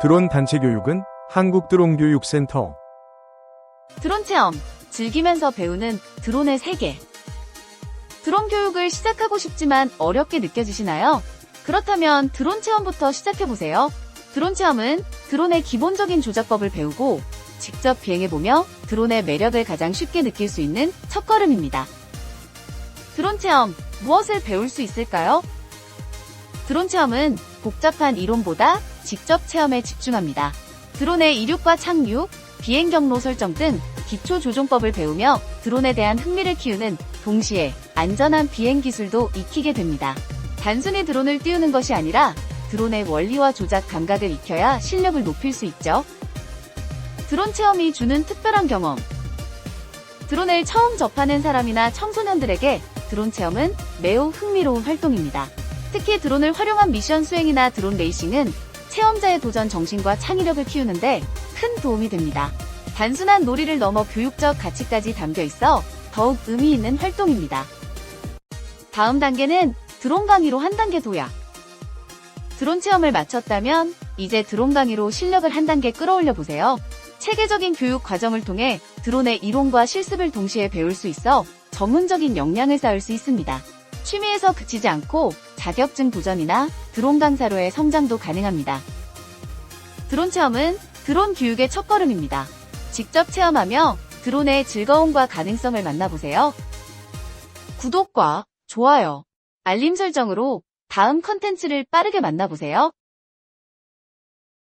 드론 단체 교육은 한국 드론 교육 센터. 드론 체험, 즐기면서 배우는 드론의 세계. 드론 교육을 시작하고 싶지만 어렵게 느껴지시나요? 그렇다면 드론 체험부터 시작해보세요. 드론 체험은 드론의 기본적인 조작법을 배우고 직접 비행해보며 드론의 매력을 가장 쉽게 느낄 수 있는 첫걸음입니다. 드론 체험, 무엇을 배울 수 있을까요? 드론 체험은 복잡한 이론보다 직접 체험에 집중합니다. 드론의 이륙과 착륙, 비행 경로 설정 등 기초 조종법을 배우며 드론에 대한 흥미를 키우는 동시에 안전한 비행 기술도 익히게 됩니다. 단순히 드론을 띄우는 것이 아니라 드론의 원리와 조작 감각을 익혀야 실력을 높일 수 있죠. 드론 체험이 주는 특별한 경험. 드론을 처음 접하는 사람이나 청소년들에게 드론 체험은 매우 흥미로운 활동입니다. 특히 드론을 활용한 미션 수행이나 드론 레이싱은 체험자의 도전 정신과 창의력을 키우는데 큰 도움이 됩니다. 단순한 놀이를 넘어 교육적 가치까지 담겨 있어 더욱 의미 있는 활동입니다. 다음 단계는 드론 강의로 한 단계 도약. 드론 체험을 마쳤다면 이제 드론 강의로 실력을 한 단계 끌어올려 보세요. 체계적인 교육 과정을 통해 드론의 이론과 실습을 동시에 배울 수 있어 전문적인 역량을 쌓을 수 있습니다. 취미에서 그치지 않고 자격증 도전이나 드론 강사로의 성장도 가능합니다. 드론 체험은 드론 교육의 첫걸음입니다. 직접 체험하며 드론의 즐거움과 가능성을 만나보세요. 구독과 좋아요, 알림 설정으로 다음 컨텐츠를 빠르게 만나보세요.